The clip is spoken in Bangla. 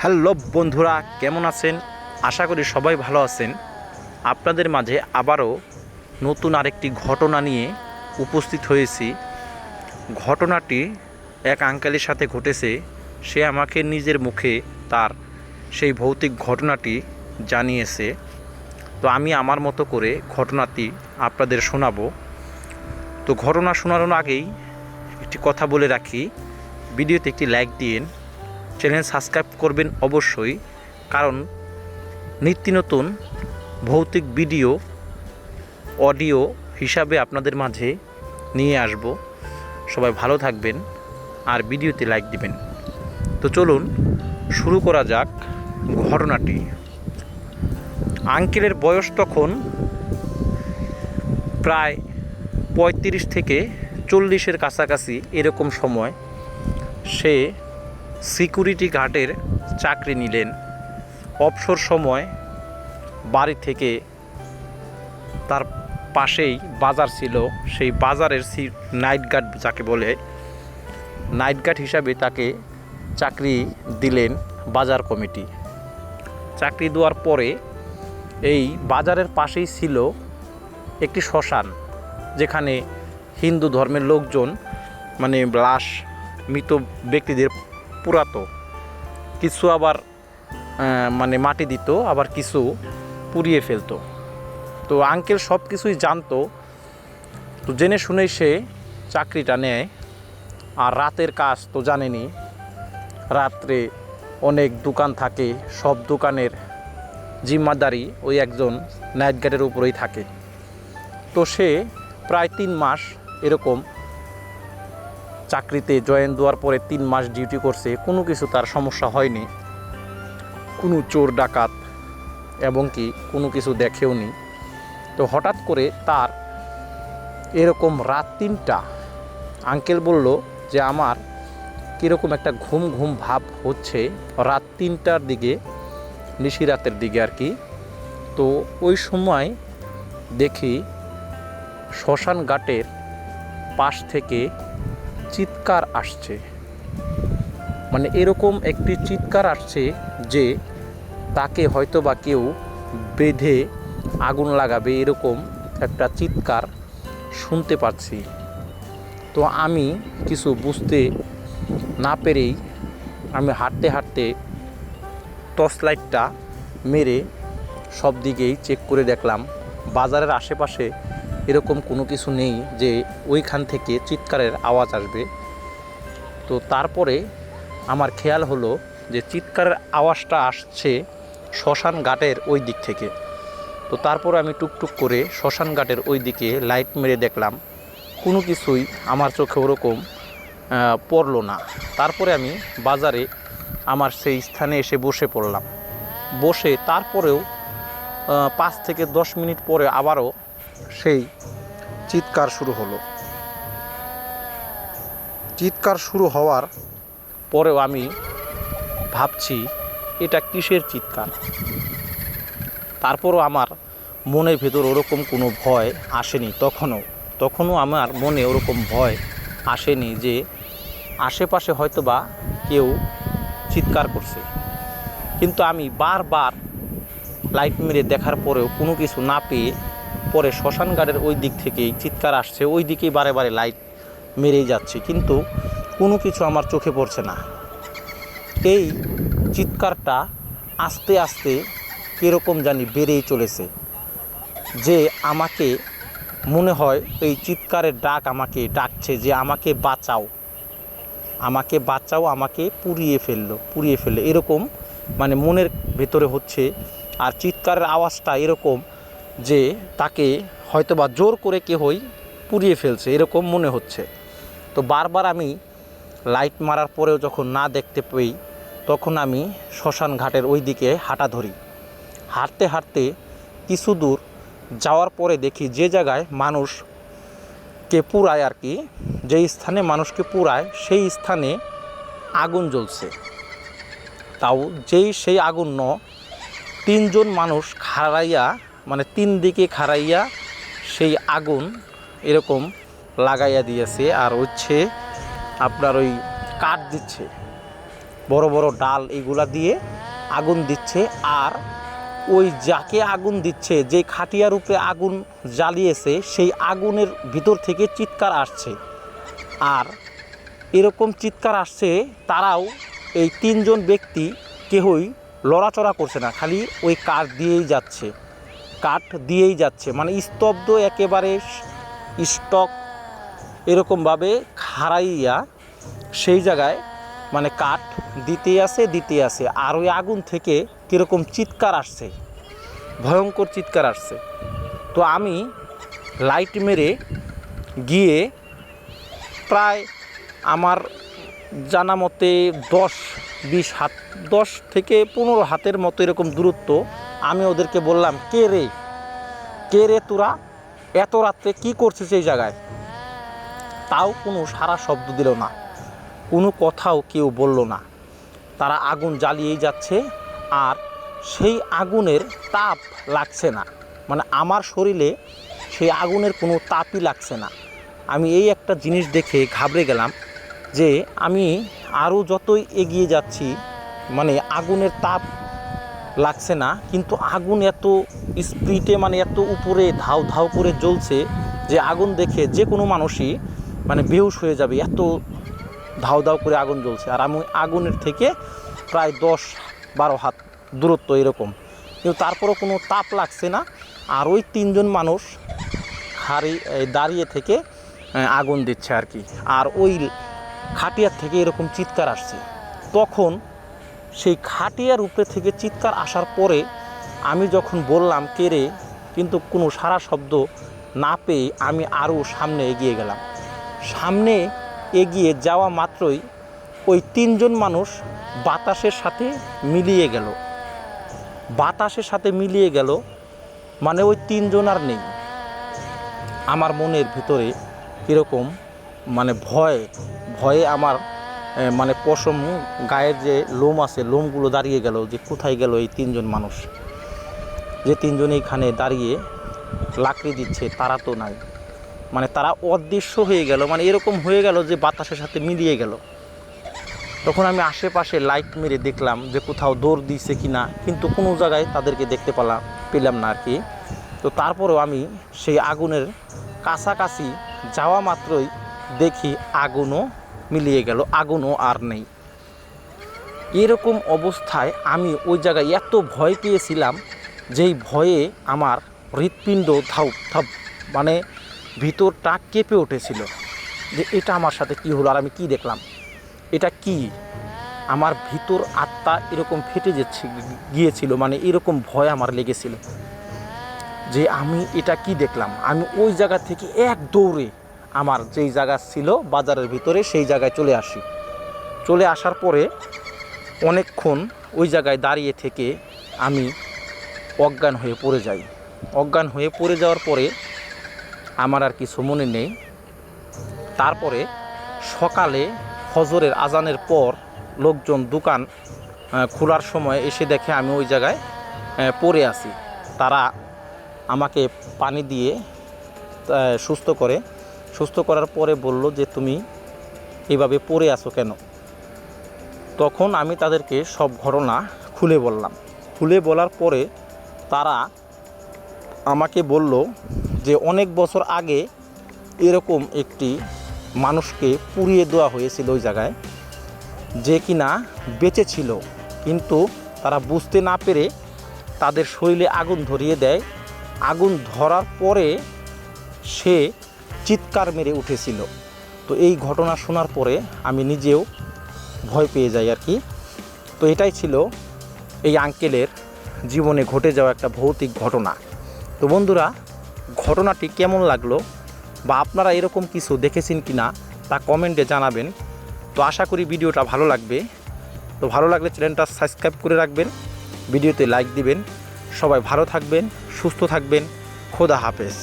হ্যালো বন্ধুরা, কেমন আছেন? আশা করি সবাই ভালো আছেন। আপনাদের মাঝে আবারও নতুন আরেকটি ঘটনা নিয়ে উপস্থিত হয়েছি। ঘটনাটি এক আঙ্কেলের সাথে ঘটেছে। সে আমাকে নিজের মুখে তার সেই ভৌতিক ঘটনাটি জানিয়েছে। তো আমি আমার মতো করে ঘটনাটি আপনাদের শোনাবো। তো ঘটনা শোনানোর আগেই একটি কথা বলে রাখি। ভিডিওতে একটি লাইক দিন চ্যানেল সাবস্ক্রাইব করবেন অবশ্যই, কারণ নিত্য নতুন ভৌতিক ভিডিও, অডিও হিসাবে আপনাদের মাঝে নিয়ে আসব। সবাই ভালো থাকবেন আর ভিডিওতে লাইক দিবেন। তো চলুন শুরু করা যাক ঘটনাটি। আঙ্কেলের বয়স তখন প্রায় পঁয়ত্রিশ থেকে চল্লিশের কাছাকাছি এরকম সময়। সে সিকিউরিটি গার্ডের চাকরি নিলেন। অবসর সময় বাড়ি থেকে তার পাশেই বাজার ছিল। সেই বাজারের সি নাইট গার্ড যাকে বলে, নাইট গার্ড হিসাবে তাকে চাকরি দিলেন বাজার কমিটি। চাকরি দেওয়ার পরে এই বাজারের পাশেই ছিল একটি শ্মশান, যেখানে হিন্দু ধর্মের লোকজন মানে লাশ, মৃত ব্যক্তিদের পুরাতো। কিছু আবার মানে মাটি দিত, আবার কিছু পুড়িয়ে ফেলতো। তো আঙ্কেল সব কিছুই জানতো। তো জেনে শুনেই সে চাকরিটা নেয়। আর রাতের কাজ তো জানেনি। রাত্রে অনেক দোকান থাকে, সব দোকানের জিম্মাদারি ওই একজন নাইট গার্ডের উপরেই থাকে। তো সে প্রায় তিন মাস এরকম চাকরিতে জয়েন দেওয়ার পরে তিন মাস ডিউটি করছে, কোনো কিছু তার সমস্যা হয়নি। কোনো চোর ডাকাত এবং কি কোনো কিছু দেখেও নি। তো হঠাৎ করে তার এরকম রাত তিনটা, আঙ্কেল বলল যে, আমার কীরকম একটা ঘুম ঘুম ভাব হচ্ছে রাত তিনটার দিকে, নিশি রাতের দিকে আর কি। তো ওই সময় দেখি শ্মশান ঘাটের পাশ থেকে চিৎকার আসছে। মানে এরকম একটি চিৎকার আসছে যে তাকে হয়তো বা কেউ বেঁধে আগুন লাগাবে এরকম একটা চিৎকার শুনতে পাচ্ছি। তো আমি কিছু বুঝতে না পেরেই আমি হাঁটতে হাঁটতে টর্চ লাইটটা মেরে সব দিকেই চেক করে দেখলাম। বাজারের আশেপাশে এরকম কোনো কিছু নেই যে ওইখান থেকে চিৎকারের আওয়াজ আসবে। তো তারপরে আমার খেয়াল হলো যে চিৎকারের আওয়াজটা আসছে শ্মশান ঘাটের ওই দিক থেকে। তো তারপরে আমি টুকটুক করে শ্মশান ঘাটের ওই দিকে লাইট মেরে দেখলাম। কোনো কিছুই আমার চোখে ওরকম পড়ল না। তারপরে আমি বাজারে আমার সেই স্থানে এসে বসে পড়লাম। বসে তারপরেও পাঁচ থেকে দশ মিনিট পরে আবারও সেই চিৎকার শুরু হলো। চিৎকার শুরু হওয়ার পরেও আমি ভাবছি, এটা কিসের চিৎকার? তারপরও আমার মনের ভেতর ওরকম কোনো ভয় আসেনি তখনও। তখনও আমার মনে ওরকম ভয় আসেনি যে আশেপাশে হয়তো বা কেউ চিৎকার করছে। কিন্তু আমি বারবার লাইট মেরে দেখার পরেও কোনো কিছু না পেয়ে পরে শ্মশান ঘাটের ওই দিক থেকেই চিৎকার আসছে, ওই দিকেই বারে বারে লাইট মেরেই যাচ্ছে। কিন্তু কোনো কিছু আমার চোখে পড়ছে না। এই চিৎকারটা আস্তে আস্তে কীরকম জানি বেড়েই চলেছে যে আমাকে মনে হয় এই চিৎকারের ডাক আমাকে ডাকছে যে আমাকে বাঁচাও। আমাকে বাঁচাও, আমাকে পুড়িয়ে ফেলল পুড়িয়ে ফেলল। এরকম মানে মনের ভেতরে হচ্ছে আর চিৎকারের আওয়াজটা এরকম যে তাকে হয়তো বা জোর করে কেহই পুড়িয়ে ফেলছে, এরকম মনে হচ্ছে। তো বারবার আমি লাইট মারার পরেও যখন না দেখতে পাই, তখন আমি শ্মশান ঘাটের ওই দিকে হাঁটা ধরি। হাঁটতে হাঁটতে কিছু দূর যাওয়ার পরে দেখি যে জায়গায় মানুষকে পুরায় আর কি, যেই স্থানে মানুষকে পুরায় সেই স্থানে আগুন জ্বলছে। তাও যেই সেই আগুন ন, তিনজন মানুষ খাড়াইয়া মানে তিন দিকে খাড়াইয়া সেই আগুন এরকম লাগাইয়া দিয়েছে, আর হচ্ছে আপনার ওই কাঠ দিচ্ছে, বড় বড় ডাল এগুলা দিয়ে আগুন দিচ্ছে, আর ওই যাকে আগুন দিচ্ছে, যে খাটিয়ার উপরে আগুন জ্বালিয়েছে, সেই আগুনের ভিতর থেকে চিৎকার আসছে। আর এরকম চিৎকার আসছে, তারাও এই তিনজন ব্যক্তি কেহই লড়াচড়া করছে না, খালি ওই কাঠ দিয়েই যাচ্ছে। কাঠ দিয়েই যাচ্ছে। মানে স্তব্ধ একেবারে স্টক এরকমভাবে খাড়াইয়া সেই জায়গায় মানে কাঠ দিতে আসে দিতে আসে। আর ওই আগুন থেকে কীরকম চিৎকার আসছে? ভয়ঙ্কর চিৎকার আসছে। তো আমি লাইট মেরে গিয়ে প্রায় আমার জানা মতে দশ, বিশ হাত, দশ থেকে পনেরো হাতের মতো এরকম দূরত্ব আমি ওদেরকে বললাম, কে রে? কে রে তোরা? এত রাত্রে কি করছিস এই জায়গায়? তাও কোনো সারা শব্দ দিল না, কোনো কথাও কেউ বলল না। তারা আগুন জ্বালিয়েই যাচ্ছে আর সেই আগুনের তাপ লাগছে না। মানে আমার শরীরে সেই আগুনের কোনো তাপই লাগছে না। আমি এই একটা জিনিস দেখে ঘাবড়ে গেলাম যে আমি আরও যতই এগিয়ে যাচ্ছি মানে আগুনের তাপ লাগছে না, কিন্তু আগুন এত স্পিডে মানে এত উপরে ধাও ধাও করে জ্বলছে যে আগুন দেখে যে কোনো মানুষই মানে বেহুশ হয়ে যাবে, এত ধাও ধাও করে আগুন জ্বলছে। আর আমি আগুনের থেকে প্রায় দশ বারো হাত দূরত্ব এরকম। কিন্তু তারপরও কোনো তাপ লাগছে না। আর ওই তিনজন মানুষ এই দাঁড়িয়ে থেকে আগুন দিচ্ছে আর কি। আর ওই খাটিয়ার থেকে এরকম চিৎকার আসছে। তখন সেই খাটিয়ার উপরে থেকে চিৎকার আসার পরে আমি যখন বললাম কেড়ে কিন্তু কোনো সারা শব্দ না পেয়ে আমি আরও সামনে এগিয়ে গেলাম। সামনে এগিয়ে যাওয়া মাত্রই ওই তিনজন মানুষ বাতাসের সাথে মিলিয়ে গেল। বাতাসের সাথে মিলিয়ে গেল মানে ওই তিনজন আর নেই। আমার মনের ভিতরে কীরকম মানে ভয়, ভয়ে আমার মানে পশম গায়ের যে লোম আছে, লোমগুলো দাঁড়িয়ে গেল যে কোথায় গেল এই তিনজন মানুষ। যে তিনজন এইখানে দাঁড়িয়ে লাকড়ি দিচ্ছে, তারা তো নাই। মানে তারা অদৃশ্য হয়ে গেল মানে এরকম হয়ে গেল যে বাতাসের সাথে মিলিয়ে গেল। তখন আমি আশেপাশে লাইট মেরে দেখলাম যে কোথাও দৌড় দিয়েছে কি না কিন্তু কোনো জায়গায় তাদেরকে দেখতে পেলাম পেলাম না আর কি। তো তারপরেও আমি সেই আগুনের কাছাকাছি যাওয়া মাত্রই দেখি আগুনও মিলিয়ে গেল, আগুনও আর নেই। এরকম অবস্থায় আমি ওই জায়গায় এত ভয় পেয়েছিলাম যেই ভয়ে আমার হৃৎপিণ্ড ধাপ ধাপ মানে ভিতরটা কেঁপে উঠেছিল যে এটা আমার সাথে কি হলো আর আমি কি দেখলাম? এটা কি? আমার ভিতর আত্মা এরকম ফেটে যাচ্ছে, গিয়েছিল মানে এরকম ভয় আমার লেগেছিল যে আমি এটা কি দেখলাম? আমি ওই জায়গা থেকে এক দৌড়ে আমার যেই জায়গা ছিল বাজারের ভিতরে, সেই জায়গায় চলে আসি। চলে আসার পরে অনেকক্ষণ ওই জায়গায় দাঁড়িয়ে থেকে আমি অজ্ঞান হয়ে পড়ে যাই। অজ্ঞান হয়ে পড়ে যাওয়ার পরে আমার আর কিছু মনে নেই। তারপরে সকালে ফজরের আজানের পর লোকজন দোকান খোলার সময় এসে দেখে আমি ওই জায়গায় পড়ে আছি। তারা আমাকে পানি দিয়ে সুস্থ করে সুস্থ করার পরে বলল যে তুমি এভাবে পড়ে আসো কেন? তখন আমি তাদেরকে সব ঘটনা খুলে বললাম। খুলে বলার পরে তারা আমাকে বলল যে অনেক বছর আগে এরকম একটি মানুষকে পুড়িয়ে দেওয়া হয়েছিল ওই জায়গায়, যে কিনা বেঁচে ছিল, কিন্তু তারা বুঝতে না পেরে তাদের শরীরে আগুন ধরিয়ে দেয়। আগুন ধরার পরে সে চিৎকার মেরে উঠেছিল। তো এই ঘটনা শোনার পরে আমি নিজেও ভয় পেয়ে যাই আর কি। তো এটাই ছিল এই আঙ্কেলের জীবনে ঘটে যাওয়া একটা ভৌতিক ঘটনা। তো বন্ধুরা, ঘটনাটি কেমন লাগল বা আপনারা এরকম কিছু দেখেছেন কি না তা কমেন্টে জানাবেন। তো আশা করি ভিডিওটা ভালো লাগবে। তো ভালো লাগলে চ্যানেলটা সাবস্ক্রাইব করে রাখবেন, ভিডিওতে লাইক দিবেন। সবাই ভালো থাকবেন, সুস্থ থাকবেন। খোদা হাফেজ।